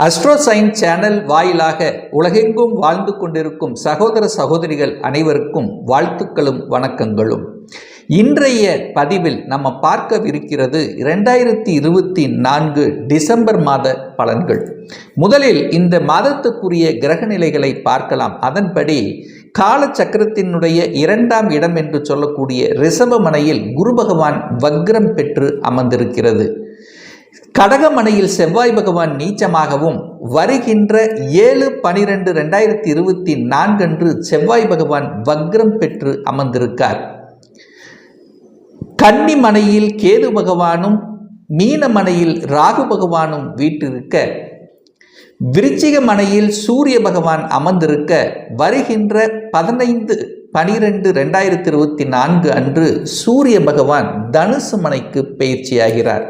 அஸ்ட்ரோசைன் channel வாயிலாக உலகெங்கும் வாழ்ந்து கொண்டிருக்கும் சகோதர சகோதரிகள் அனைவருக்கும் வாழ்த்துக்களும் வணக்கங்களும். இன்றைய பதிவில் நம்ம பார்க்கவிருக்கிறது இரண்டாயிரத்தி இருபத்தி நான்கு டிசம்பர் மாத பலன்கள். முதலில் இந்த மாதத்துக்குரிய கிரக நிலைகளை பார்க்கலாம். அதன்படி காலச்சக்கரத்தினுடைய இரண்டாம் இடம் என்று சொல்லக்கூடிய ரிஷபமனையில் குரு பகவான் வக்ரம் பெற்று அமர்ந்திருக்கிறது. கடகமனையில் செவ்வாய் பகவான் நீச்சமாகவும் வருகின்ற ஏழு பனிரெண்டு ரெண்டாயிரத்தி இருபத்தி நான்கன்று செவ்வாய் பகவான் வக்ரம் பெற்று அமர்ந்திருக்கார். கன்னிமனையில் கேது பகவானும் மீனமனையில் ராகு பகவானும் வீட்டிருக்க விருச்சிக மனையில் சூரிய பகவான் அமர்ந்திருக்க வருகின்ற பதினைந்து பனிரெண்டு ரெண்டாயிரத்தி இருபத்தி நான்கு அன்று சூரிய பகவான் தனுசு மனைக்கு பயிற்சியாகிறார்.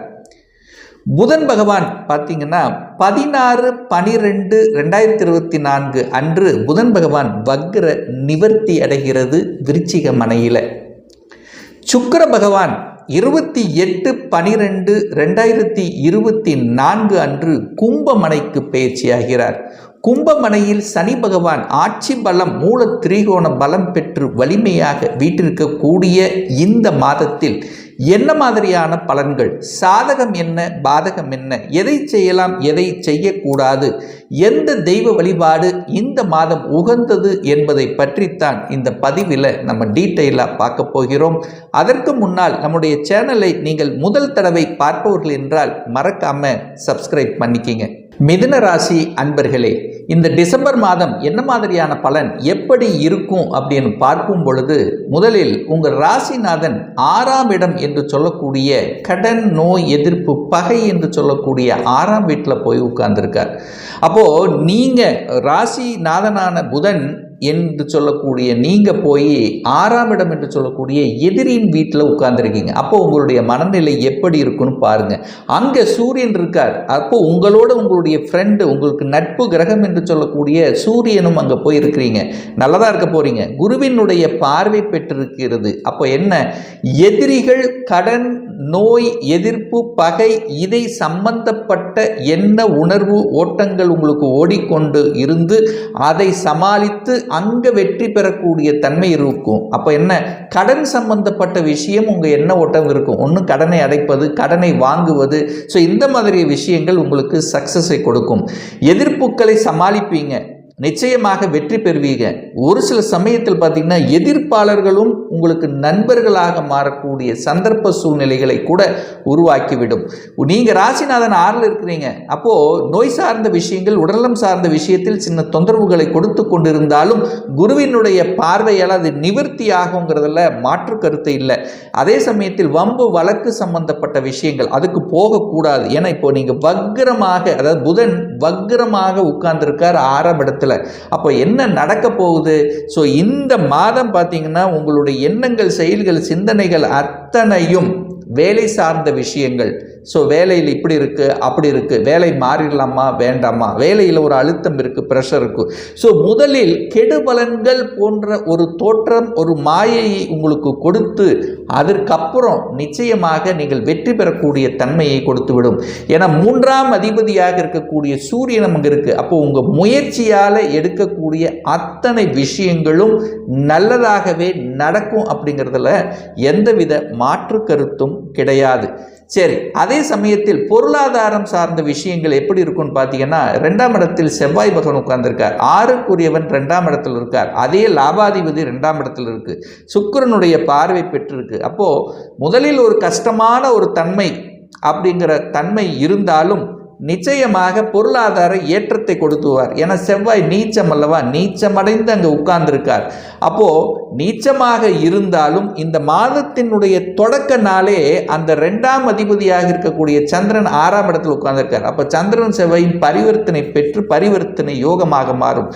புதன் பகவான் பார்த்தீங்கன்னா பதினாறு பனிரெண்டு ரெண்டாயிரத்தி இருபத்தி நான்கு அன்று புதன் பகவான் வக்ர நிவர்த்தி அடைகிறது விருச்சிக மனையில். சுக்கர பகவான் இருபத்தி எட்டு பனிரெண்டு ரெண்டாயிரத்தி இருபத்தி நான்கு அன்று கும்பமனைக்கு பயிற்சியாகிறார். கும்பமனையில் சனி பகவான் ஆட்சி பலம் மூல திரிகோண பலம் பெற்று வலிமையாக வீட்டிற்கக்கூடிய இந்த மாதத்தில் என்ன மாதிரியான பலன்கள்? சாதகம் என்ன? பாதகம் என்ன? எதை செய்யலாம்? எதை செய்யக்கூடாது? எந்த தெய்வ வழிபாடு இந்த மாதம் உகந்தது என்பதை பற்றித்தான் இந்த பதிவில் நம்ம டீட்டெயிலாக பார்க்க போகிறோம். அதற்கு முன்னால் நம்முடைய சேனலை நீங்கள் முதல் தடவை பார்ப்பவர்கள் என்றால் மறக்காமல் சப்ஸ்கிரைப் பண்ணிக்கிங்க. மிதுன ராசி அன்பர்களே இந்த டிசம்பர் மாதம் என்ன மாதிரியான பலன் எப்படி இருக்கும் அப்படின்னு பார்க்கும் பொழுது முதலில் உங்கள் ராசிநாதன் ஆறாம் இடம் என்று சொல்லக்கூடிய கடன் நோய் எதிர்ப்பு பகை என்று சொல்லக்கூடிய ஆறாம் வீட்டில் போய் உட்கார்ந்துருக்கார். அப்போது நீங்கள் ராசிநாதனான புதன் என்று சொல்லக்கூடிய நீங்கள் போய் ஆறாம் இடம் என்று சொல்லக்கூடிய எதிரியின் வீட்டில் உட்கார்ந்துருக்கீங்க. அப்போ உங்களுடைய மனநிலை எப்படி இருக்குன்னு பாருங்கள் அங்கே சூரியன் இருக்கார். அப்போ உங்களோட உங்களுடைய ஃப்ரெண்டு உங்களுக்கு நட்பு கிரகம் என்று சொல்லக்கூடிய சூரியனும் அங்கே போய் இருக்கிறீங்க. நல்லதாக இருக்க போகிறீங்க குருவினுடைய பார்வை பெற்றிருக்கிறது. அப்போ என்ன? எதிரிகள் கடன் நோய் எதிர்ப்பு பகை இதை சம்பந்தப்பட்ட என்ன உணர்வு ஓட்டங்கள் உங்களுக்கு ஓடிக்கொண்டு இருந்து அதை சமாளித்து அங்கே வெற்றி பெறக்கூடிய தன்மை இருக்கும். அப்போ என்ன? கடன் சம்பந்தப்பட்ட விஷயம் உங்கள் என்ன ஓட்டம் இருக்கும். ஒன்று கடனை அடைப்பது கடனை வாங்குவது. ஸோ இந்த மாதிரி விஷயங்கள் உங்களுக்கு சக்ஸஸை கொடுக்கும். எதிர்ப்புகளை சமாளிப்பீங்க. நிச்சயமாக வெற்றி பெறுவீங்க. ஒரு சில சமயத்தில் பார்த்தீங்கன்னா எதிர்ப்பாளர்களும் உங்களுக்கு நண்பர்களாக மாறக்கூடிய சந்தர்ப்ப சூழ்நிலைகளை கூட உருவாக்கிவிடும். நீங்கள் ராசிநாதன் ஆறில் இருக்கிறீங்க. அப்போது நோய் சார்ந்த விஷயங்கள் உடலம் சார்ந்த விஷயத்தில் சின்ன தொந்தரவுகளை கொடுத்து கொண்டிருந்தாலும் குருவினுடைய பார்வையால் அது நிவர்த்தி ஆகுங்கிறதுல மாற்று கருத்து இல்லை. அதே சமயத்தில் வம்பு வழக்கு சம்பந்தப்பட்ட விஷயங்கள் அதுக்கு போகக்கூடாது. ஏன்னா இப்போ நீங்கள் வக்ரமாக அதாவது புதன் வக்ரமாக உட்கார்ந்துருக்கார் ஆறாம் இடத்துல. அப்போ என்ன நடக்க போகுது? ஸோ இந்த மாதம் பார்த்தீங்கன்னா உங்களுடைய எண்ணங்கள் செயல்கள் சிந்தனைகள் அத்தனையும் வேலை சார்ந்த விஷயங்கள். ஸோ வேலையில் இப்படி இருக்குது அப்படி இருக்குது வேலை மாறிடலாமா? வேண்டாமா? வேலையில் ஒரு அழுத்தம் இருக்குது ப்ரெஷர் இருக்குது ஸோ முதலில் கெடுபலன்கள் போன்ற ஒரு தோற்றம் ஒரு மாயையை உங்களுக்கு கொடுத்து அதற்கப்புறம் நிச்சயமாக நீங்கள் வெற்றி பெறக்கூடிய தன்மையை கொடுத்துவிடும். ஏன்னா மூன்றாம் அதிபதியாக இருக்கக்கூடிய சூரியன் அங்கே இருக்குது அப்போ உங்கள் முயற்சியால் எடுக்கக்கூடிய அத்தனை விஷயங்களும் நல்லதாகவே நடக்கும் அப்படிங்கிறதுல எந்தவித மாற்று கருத்தும் கிடையாது. சரி அதை அதே சமயத்தில் பொருளாதாரம் சார்ந்த விஷயங்கள் எப்படி இருக்கும்னு பார்த்தீங்கன்னா ரெண்டாம் இடத்தில் செவ்வாய் பகவான் உட்கார்ந்திருக்கார். ஆறுக்குரியவன் ரெண்டாம் இடத்தில் இருக்கார். அதே லாபாதிபதி ரெண்டாம் இடத்தில் இருக்கு. சுக்கிரனுடைய பார்வை பெற்றிருக்கு. அப்போ முதலில் ஒரு கஷ்டமான ஒரு தன்மை அப்படிங்கிற தன்மை இருந்தாலும் நிச்சயமாக பொருளாதார ஏற்றத்தை கொடுத்துவார். ஏன்னா செவ்வாய் நீச்சம் அல்லவா? நீச்சமடைந்து அங்கே உட்கார்ந்திருக்கார். அப்போ நீச்சமாக இருந்தாலும் இந்த மாதத்தினுடைய தொடக்க நாளே அந்த ரெண்டாம் அதிபதியாக இருக்கக்கூடிய சந்திரன் ஆறாம் இடத்தில் உட்கார்ந்திருக்கார். அப்போ சந்திரன் செவ்வாயின் பரிவர்த்தனை பெற்று பரிவர்த்தனை யோகமாக மாறும்.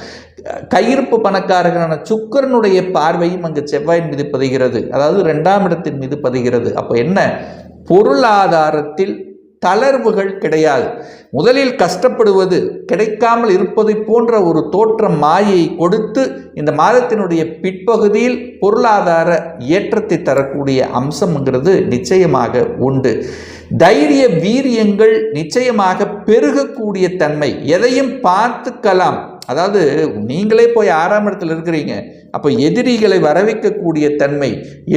கையிருப்பு பணக்காரர்களான சுக்கரனுடைய பார்வையும் அங்கு செவ்வாயின் மீது பதிகிறது. அதாவது ரெண்டாம் இடத்தின் மீது பதிகிறது. அப்போ என்ன? பொருளாதாரத்தில் தளர்வுகள் கிடையாது. முதலில் கஷ்டப்படுவது கிடைக்காமல் இருப்பதை போன்ற ஒரு தோற்றம் மாயை கொடுத்து இந்த மாதத்தினுடைய பிற்பகுதியில் பொருளாதார ஏற்றத்தை தரக்கூடிய அம்சம்ங்கிறது நிச்சயமாக உண்டு. தைரிய வீரியங்கள் நிச்சயமாக பெருகக்கூடிய தன்மை. எதையும் பார்த்துக்கலாம். அதாவது நீங்களே போய் ஆறாம் இடத்துல இருக்கிறீங்க. அப்போ எதிரிகளை வரவைக்கக்கூடிய தன்மை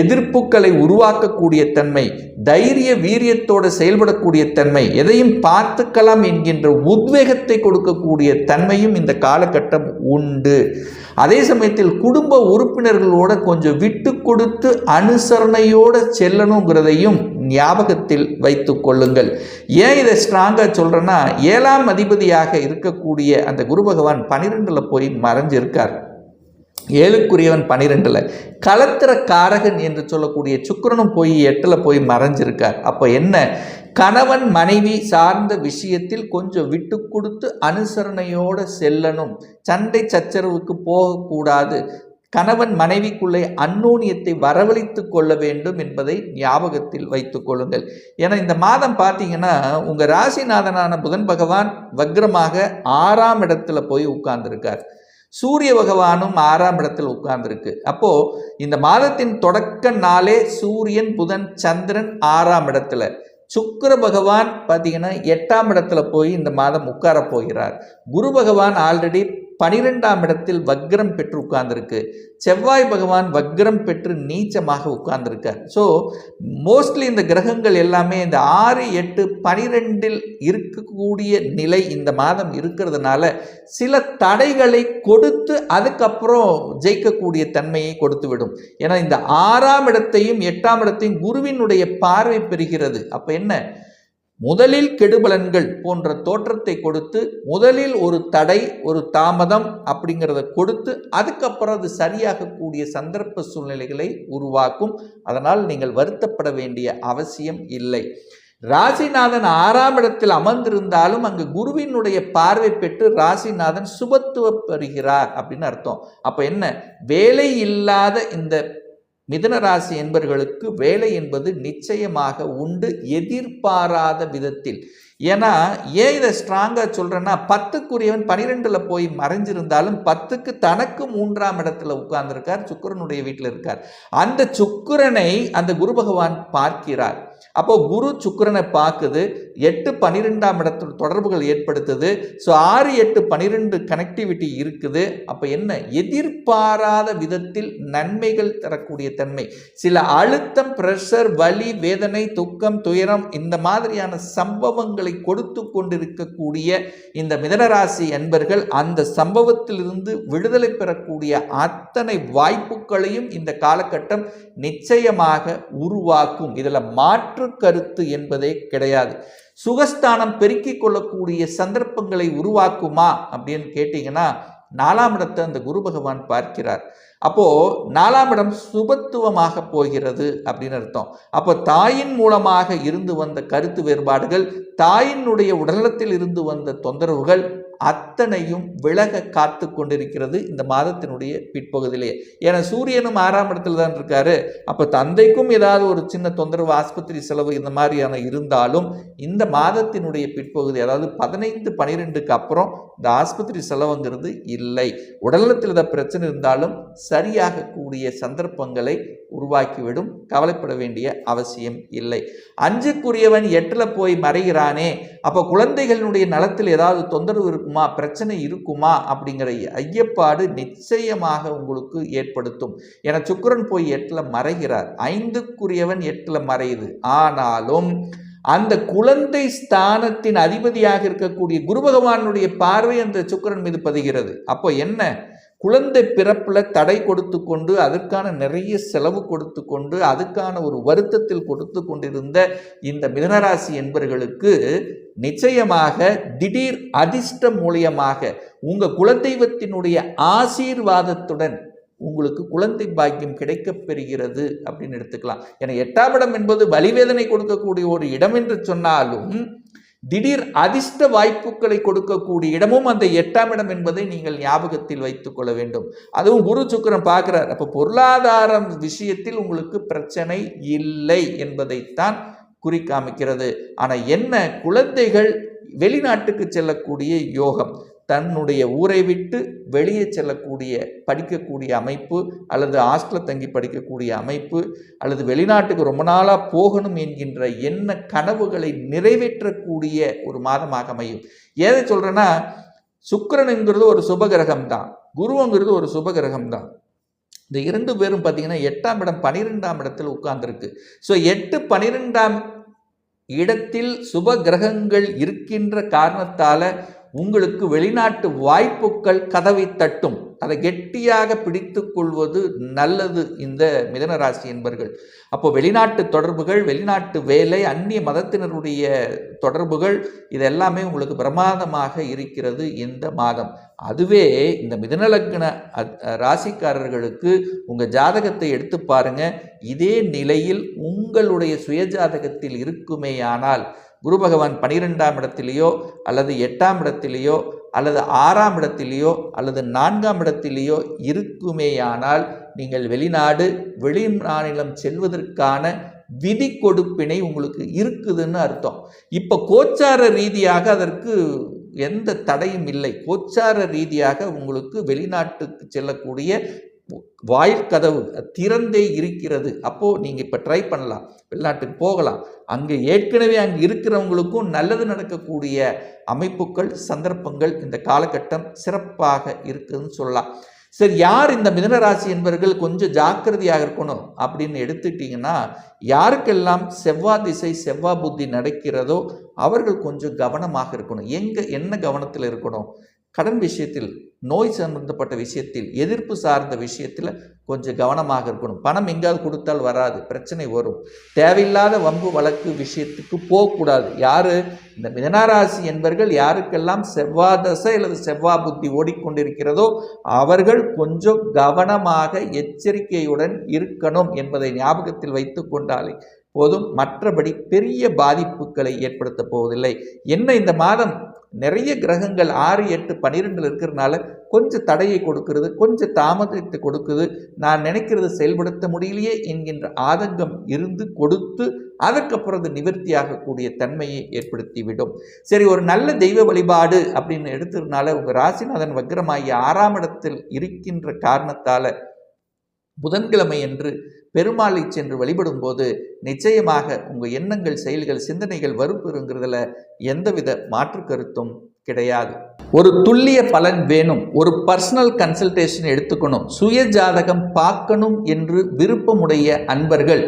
எதிர்ப்புகளை உருவாக்கக்கூடிய தன்மை தைரிய வீரியத்தோடு செயல்படக்கூடிய தன்மை எதையும் பார்த்துக்கலாம் என்கின்ற உத்வேகத்தை கொடுக்கக்கூடிய தன்மையும் இந்த காலகட்டம் உண்டு. அதே சமயத்தில் குடும்ப உறுப்பினர்களோட கொஞ்சம் விட்டு கொடுத்து அனுசரணையோடு செல்லணுங்கிறதையும் ஞாபகத்தில் வைத்து கொள்ளுங்கள். ஏன் இதை ஸ்ட்ராங்காக சொல்கிறேன்னா ஏழாம் அதிபதியாக இருக்கக்கூடிய அந்த குரு பகவான் பனிரெண்டில் போய் மறைஞ்சிருக்கார். ஏழுக்குரியவன் பனிரெண்டில் களத்திர காரகன் என்று சொல்லக்கூடிய சுக்கரனும் போய் எட்டில் போய் மறைஞ்சிருக்கார். அப்போ என்ன? கணவன் மனைவி சார்ந்த விஷயத்தில் கொஞ்சம் விட்டு கொடுத்து அனுசரணையோடு செல்லணும். சண்டை சச்சரவுக்கு போகக்கூடாது. கணவன் மனைவிக்குள்ளே அன்னோனியத்தை வரவழைத்து கொள்ள வேண்டும் என்பதை ஞாபகத்தில் வைத்து கொள்ளுங்கள். ஏன்னா இந்த மாதம் பார்த்தீங்கன்னா உங்கள் ராசிநாதனான புதன் பகவான் வக்ரமாக ஆறாம் இடத்துல போய் உட்கார்ந்துருக்கார். சூரிய பகவானும் ஆறாம் இடத்தில் உட்கார்ந்துருக்கு. அப்போது இந்த மாதத்தின் தொடக்க நாளே சூரியன் புதன் சந்திரன் ஆறாம் இடத்துல. சுக்கிர பகவான் பார்த்தீங்கன்னா எட்டாம் இடத்துல போய் இந்த மாதம் உட்கார போகிறார். குரு பகவான் ஆல்ரெடி பனிரெண்டாம் இடத்தில் வக்ரம் பெற்று உட்கார்ந்துருக்கு. செவ்வாய் பகவான் வக்ரம் பெற்று நீச்சமாக உட்கார்ந்துருக்கார். ஸோ மோஸ்ட்லி இந்த கிரகங்கள் எல்லாமே இந்த ஆறு எட்டு பனிரெண்டில் இருக்கக்கூடிய நிலை இந்த மாதம் இருக்கிறதுனால சில தடைகளை கொடுத்து அதுக்கப்புறம் ஜெயிக்கக்கூடிய தன்மையை கொடுத்து விடும் ஏன்னா இந்த ஆறாம் இடத்தையும் எட்டாம் இடத்தையும் குருவினுடைய பார்வை பெறுகிறது. அப்போ என்ன? முதலில் கெடுபலன்கள் போன்ற தோற்றத்தை கொடுத்து முதலில் ஒரு தடை ஒரு தாமதம் அப்படிங்கிறத கொடுத்து அதுக்கப்புறம் அது சரியாகக்கூடிய சந்தர்ப்ப சூழ்நிலைகளை உருவாக்கும். அதனால் நீங்கள் வருத்தப்பட வேண்டிய அவசியம் இல்லை. ராசிநாதன் ஆறாம் இடத்தில் அமர்ந்திருந்தாலும் அங்கு குருவினுடைய பார்வை பெற்று ராசிநாதன் சுபத்துவ பெறுகிறார் அப்படின்னு அர்த்தம். அப்போ என்ன? வேலை இல்லாத இந்த மிதன ராசி வேலை என்பது நிச்சயமாக உண்டு எதிர்பாராத விதத்தில். ஏன்னா ஏன் இதை ஸ்ட்ராங்காக சொல்கிறேன்னா பத்துக்குரியவன் பனிரெண்டில் போய் மறைஞ்சிருந்தாலும் பத்துக்கு தனக்கு மூன்றாம் இடத்துல உட்கார்ந்துருக்கார் சுக்கரனுடைய வீட்டில் இருக்கார். அந்த சுக்கிரனை அந்த குரு பகவான் பார்க்கிறார். அப்போ குரு சுக்கரனை பார்க்குது எட்டு பன்னிரெண்டாம் இடத்துல தொடர்புகள் ஏற்படுத்துது. ஸோ ஆறு எட்டு பன்னிரெண்டு கனெக்டிவிட்டி இருக்குது. அப்போ என்ன? எதிர்பாராத விதத்தில் நன்மைகள் தரக்கூடிய தன்மை. சில அழுத்தம் ப்ரெஷர் வலி வேதனை துக்கம் துயரம் இந்த மாதிரியான சம்பவங்களை கொடுத்து கொண்டிருக்கக்கூடிய இந்த மிதனராசி அன்பர்கள் அந்த சம்பவத்திலிருந்து விடுதலை பெறக்கூடிய அத்தனை வாய்ப்புகளையும் இந்த காலகட்டம் நிச்சயமாக உருவாக்கும். இதில் மாற்று கருத்து என்பதே கிடையாது. சுகஸ்தானம் பெருக்கிக் கொள்ளக்கூடிய சந்தர்ப்பங்களை உருவாக்குமா அப்படின்னு கேட்டிங்கன்னா நாலாம் இடத்தை அந்த குரு பகவான் பார்க்கிறார். அப்போ நாலாம் இடம் சுபத்துவமாக போகிறது அப்படின்னு அர்த்தம். அப்போ தாயின் மூலமாக இருந்து வந்த கருத்து வேறுபாடுகள் தாயினுடைய உடலத்தில் இருந்து வந்த தொந்தரவுகள் அத்தனையும் விலக காத்து கொண்டிருக்கிறது இந்த மாதத்தினுடைய பிற்பகுதியிலேயே ஏன்னா சூரியனும் ஆறாம் இடத்துல தான் இருக்காரு. அப்போ தந்தைக்கும் ஏதாவது ஒரு சின்ன தொந்தரவு ஆஸ்பத்திரி செலவு இந்த மாதிரியான இருந்தாலும் இந்த மாதத்தினுடைய பிற்பகுதி அதாவது பதினைந்து பனிரெண்டுக்கு அப்புறம் இந்த ஆஸ்பத்திரி செலவுங்கிறது இல்லை. உடல்நலத்தில் ஏதாவது பிரச்சனை இருந்தாலும் சரியாகக்கூடிய சந்தர்ப்பங்களை உருவாக்கிவிடும். கவலைப்பட வேண்டிய அவசியம் இல்லை. அஞ்சுக்குரியவன் எட்டில் போய் மறைகிறானே அப்போ குழந்தைகளினுடைய நலத்தில் ஏதாவது தொந்தரவு இருக்கும் பிரச்சனை இருக்குமா? அப்படிங்கிற ஐயப்பாடு நிச்சயமாக உங்களுக்கு ஏற்படுத்தும். என சுக்கரன் போய் எட்டில் மறைகிறார். ஐந்துக்குரியவன் எட்டில் மறையுது. ஆனாலும் அந்த குழந்தை ஸ்தானத்தின் அதிபதியாக இருக்கக்கூடிய குரு பகவானுடைய பார்வை அந்த சுக்கரன் மீது பதிகிறது. அப்போ என்ன? குழந்தை பிறப்பில் தடை கொடுத்து கொண்டு அதற்கான நிறைய செலவு கொடுத்து கொண்டு அதுக்கான ஒரு வருத்தத்தில் கொடுத்து கொண்டிருந்த இந்த மிதனராசி என்பர்களுக்கு நிச்சயமாக திடீர் அதிர்ஷ்டம் மூலியமாக உங்கள் குலதெய்வத்தினுடைய ஆசீர்வாதத்துடன் உங்களுக்கு குழந்தை பாக்கியம் கிடைக்கப் பெறுகிறது அப்படின்னு எடுத்துக்கலாம். ஏன்னா எட்டாம் இடம் என்பது வலிவேதனை கொடுக்கக்கூடிய ஒரு இடம் என்று சொன்னாலும் திடீர் அதிர்ஷ்ட வாய்ப்புகளை கொடுக்கக்கூடிய இடமும் அந்த எட்டாம் இடம் என்பதை நீங்கள் ஞாபகத்தில் வைத்துக் கொள்ள வேண்டும். அதுவும் குரு சுக்கரன் பார்க்கிறார். அப்போ பொருளாதாரம் விஷயத்தில் உங்களுக்கு பிரச்சனை இல்லை என்பதைத்தான் குறிக்காமிக்கிறது. ஆனால் என்ன குழந்தைகள் வெளிநாட்டுக்கு செல்லக்கூடிய யோகம். தன்னுடைய ஊரை விட்டு வெளியே செல்லக்கூடிய படிக்கக்கூடிய அமைப்பு அல்லது ஹாஸ்டலில் தங்கி படிக்கக்கூடிய அமைப்பு அல்லது வெளிநாட்டுக்கு ரொம்ப நாளாக போகணும் என்கின்ற என்ன கனவுகளை நிறைவேற்றக்கூடிய ஒரு மாதமாக அமையும். ஏதை சொல்கிறேன்னா சுக்கிரனுங்கிறது ஒரு சுபகிரகம் தான் குருவங்கிறது ஒரு சுபகிரகம் தான் இந்த இரண்டு பேரும் பார்த்தீங்கன்னா எட்டாம் இடம் பனிரெண்டாம் இடத்தில் உட்கார்ந்துருக்கு. ஸோ எட்டு பனிரெண்டாம் இடத்தில் சுப கிரகங்கள் இருக்கின்ற காரணத்தால் உங்களுக்கு வெளிநாட்டு வாய்ப்புகள் கதவை தட்டும். அதை கெட்டியாக பிடித்து கொள்வது நல்லது இந்த மிதன ராசி என்பர்கள். அப்போ வெளிநாட்டு தொடர்புகள் வெளிநாட்டு வேலை அந்நிய மதத்தினருடைய தொடர்புகள் இதெல்லாமே உங்களுக்கு பிரமாதமாக இருக்கிறது இந்த மாதம். அதுவே இந்த மிதனலக்ன ராசிக்காரர்களுக்கு உங்கள் ஜாதகத்தை எடுத்து பாருங்க. இதே நிலையில் உங்களுடைய சுயஜாதகத்தில் இருக்குமேயானால் குரு பகவான் பனிரெண்டாம் இடத்திலேயோ அல்லது எட்டாம் இடத்திலேயோ அல்லது ஆறாம் இடத்திலேயோ அல்லது நான்காம் இடத்திலேயோ இருக்குமேயானால் நீங்கள் வெளிநாடு வெளி மாநிலம் செல்வதற்கான விதி கொடுப்பினை உங்களுக்கு இருக்குதுன்னு அர்த்தம். இப்போ கோச்சார ரீதியாக அதற்கு எந்த தடையும் இல்லை. கோச்சார ரீதியாக உங்களுக்கு வெளிநாட்டுக்கு செல்லக்கூடிய வாயில் கதவு திறந்தே இருக்கிறது. அப்போது நீங்கள் இப்போ ட்ரை பண்ணலாம். வெளிநாட்டுக்கு போகலாம். அங்கே ஏற்கனவே அங்கே இருக்கிறவங்களுக்கும் நல்லது நடக்கக்கூடிய அமைப்புகள் சந்தர்ப்பங்கள் இந்த காலகட்டம் சிறப்பாக இருக்குதுன்னு சொல்லலாம். சரி யார் இந்த மிதனராசி என்பவர்கள் கொஞ்சம் ஜாக்கிரதையாக இருக்கணும் அப்படின்னு எடுத்துக்கிட்டிங்கன்னா யாருக்கெல்லாம் செவ்வாய் திசை செவ்வாய் புத்தி நடக்கிறதோ அவர்கள் கொஞ்சம் கவனமாக இருக்கணும். எங்கே என்ன கவனத்தில் இருக்கணும்? கடன் விஷயத்தில் நோய் சம்பந்தப்பட்ட விஷயத்தில் எதிர்ப்பு சார்ந்த விஷயத்தில் கொஞ்சம் கவனமாக இருக்கணும். பணம் எங்காவது கொடுத்தால் வராது பிரச்சனை வரும். தேவையில்லாத வம்பு வழக்கு விஷயத்துக்கு போகக்கூடாது. யார்? இந்த மிதனாராசி என்பர்கள் யாருக்கெல்லாம் செவ்வாதசை அல்லது செவ்வா புத்தி ஓடிக்கொண்டிருக்கிறதோ அவர்கள் கொஞ்சம் கவனமாக எச்சரிக்கையுடன் இருக்கணும் என்பதை ஞாபகத்தில் வைத்து கொண்டாலே போதும். மற்றபடி பெரிய பாதிப்புகளை ஏற்படுத்தப் போவதில்லை. என்ன இந்த மாதம் நிறைய கிரகங்கள் ஆறு எட்டு பன்னிரெண்டில் இருக்கிறதுனால கொஞ்சம் தடையை கொடுக்கிறது கொஞ்சம் தாமதத்தை கொடுக்குது. நான் நினைக்கிறது செயல்படுத்த முடியலையே என்கின்ற ஆதங்கம் இருந்து கொடுத்து அதற்கப்புறம் அது நிவர்த்தியாகக்கூடிய தன்மையை ஏற்படுத்திவிடும். சரி ஒரு நல்ல தெய்வ வழிபாடு அப்படின்னு எடுத்ததுனால உங்கள் ராசிநாதன் வக்ரமாகி ஆறாம் இடத்தில் இருக்கின்ற காரணத்தால் புதன்கிழமை என்று பெருமாளை சென்று வழிபடும் போது நிச்சயமாக உங்கள் எண்ணங்கள் செயல்கள் சிந்தனைகள் வறுப்புங்கிறதுல எந்தவித மாற்று கருத்தும் கிடையாது. ஒரு துல்லிய பலன் வேணும். ஒரு பர்சனல் கன்சல்டேஷன் எடுத்துக்கணும். சுய ஜாதகம் பார்க்கணும் என்று விருப்பமுடைய அன்பர்கள்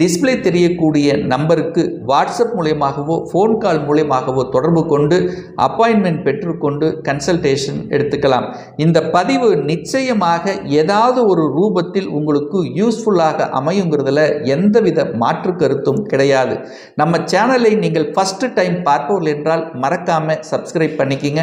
டிஸ்பிளே தெரியக்கூடிய நம்பருக்கு வாட்ஸ்அப் மூலியமாகவோ ஃபோன் கால் மூலியமாகவோ தொடர்பு கொண்டு அப்பாயின்மெண்ட் பெற்றுக்கொண்டு கன்சல்டேஷன் எடுத்துக்கலாம். இந்த பதிவு நிச்சயமாக ஏதாவது ஒரு ரூபத்தில் உங்களுக்கு யூஸ்ஃபுல்லாக அமையுங்கிறதுல எந்தவித மாற்று கருத்தும் கிடையாது. நம்ம சேனலை நீங்கள் ஃபஸ்ட்டு டைம் பார்ப்பவர்கள் என்றால் மறக்காமல் சப்ஸ்கிரைப் பண்ணிக்கிங்க.